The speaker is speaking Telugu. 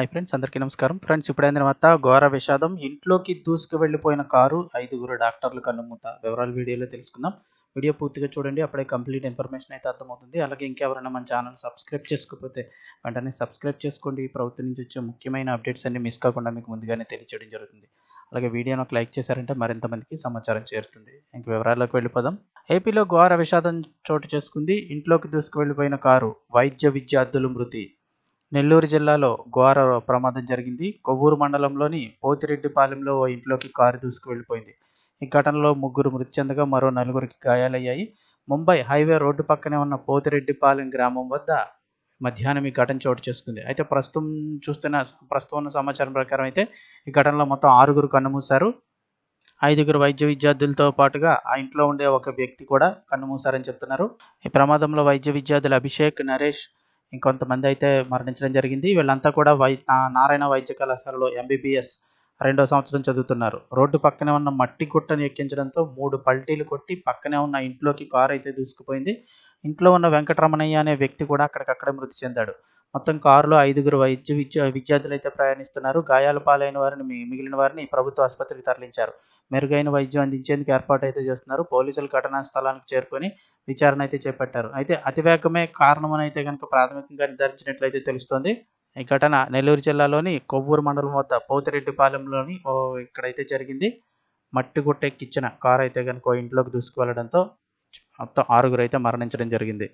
హాయ్ ఫ్రెండ్స్ అందరికీ నమస్కారం. ఫ్రెండ్స్ ఇప్పుడైన తర్వాత ఘోర విషాదం. ఇంట్లోకి దూసుకు వెళ్ళిపోయిన కారు ఐదుగురు డాక్టర్లు కన్నుమూత వివరాలు వీడియోలో తెలుసుకుందాం. వీడియో పూర్తిగా చూడండి అప్పుడే కంప్లీట్ ఇన్ఫర్మేషన్ అయితే అర్థమవుతుంది. అలాగే ఇంకెవరైనా మన ఛానల్ సబ్స్క్రైబ్ చేసుకోకపోతే వెంటనే సబ్స్క్రైబ్ చేసుకోండి. ఈ ప్రభుత్వం నుంచి వచ్చే ముఖ్యమైన అప్డేట్స్ అన్ని మిస్ కాకుండా మీకు ముందుగానే తెలియచేయడం జరుగుతుంది. అలాగే వీడియోను ఒక లైక్ చేశారంటే మరింత మందికి సమాచారం చేరుతుంది. ఇంక వివరాల్లోకి వెళ్ళిపోదాం. ఏపీలో ఘోర విషాదం చోటు చేసుకుంది. ఇంట్లోకి దూసుకు వెళ్ళిపోయిన కారు వైద్య విద్యార్థులు మృతి. నెల్లూరు జిల్లాలో ఘోర ప్రమాదం జరిగింది. కొవ్వూరు మండలంలోని పోతిరెడ్డిపాలెంలో ఓ ఇంట్లోకి కారు దూసుకు వెళ్ళిపోయింది. ఈ ఘటనలో ముగ్గురు మృతి చెందగా మరో నలుగురికి గాయాలయ్యాయి. ముంబై హైవే రోడ్డు పక్కనే ఉన్న పోతిరెడ్డిపాలెం గ్రామం వద్ద మధ్యాహ్నం ఈ ఘటన చోటు చేసుకుంది. అయితే ప్రస్తుతం చూస్తున్న ప్రస్తుతం ఉన్న సమాచారం ప్రకారం అయితే ఈ ఘటనలో మొత్తం ఆరుగురు కన్నుమూశారు. ఐదుగురు వైద్య విద్యార్థులతో పాటుగా ఆ ఇంట్లో ఉండే ఒక వ్యక్తి కూడా కన్నుమూశారని చెప్తున్నారు. ఈ ప్రమాదంలో వైద్య విద్యార్థులు అభిషేక్ నరేష్ ఇంకొంతమంది అయితే మరణించడం జరిగింది. వీళ్ళంతా కూడా వై నారాయణ వైద్య కళాశాలలో ఎంబీబీఎస్ రెండో సంవత్సరం చదువుతున్నారు. రోడ్డు పక్కనే ఉన్న మట్టి గుట్టను ఎక్కించడంతో మూడు పల్టీలు కొట్టి పక్కనే ఉన్న ఇంట్లోకి కారు అయితే దూసుకుపోయింది. ఇంట్లో ఉన్న వెంకటరమణయ్య అనే వ్యక్తి కూడా అక్కడికక్కడ మృతి చెందాడు. మొత్తం కారులో ఐదుగురు వైద్య విద్య విద్యార్థులు అయితే ప్రయాణిస్తున్నారు. గాయాల పాలైన వారిని మిగిలిన వారిని ప్రభుత్వ ఆసుపత్రికి తరలించారు. మెరుగైన వైద్యం అందించేందుకు ఏర్పాటు అయితే చేస్తున్నారు. పోలీసులు ఘటనా స్థలానికి చేరుకొని విచారణ అయితే చేపట్టారు. అయితే అతివేగమే కారణమని అయితే కనుక ప్రాథమికంగా నిర్ధారించినట్లయితే తెలుస్తోంది. ఈ ఘటన నెల్లూరు జిల్లాలోని కొవ్వూరు మండలం వద్ద పోతిరెడ్డిపాలెంలోని ఓ ఇక్కడైతే జరిగింది. మట్టి గుట్టెక్కిచ్చిన కారు అయితే కనుక ఇంట్లోకి దూసుకువెళ్ళడంతో మొత్తం ఆరుగురు అయితే మరణించడం జరిగింది.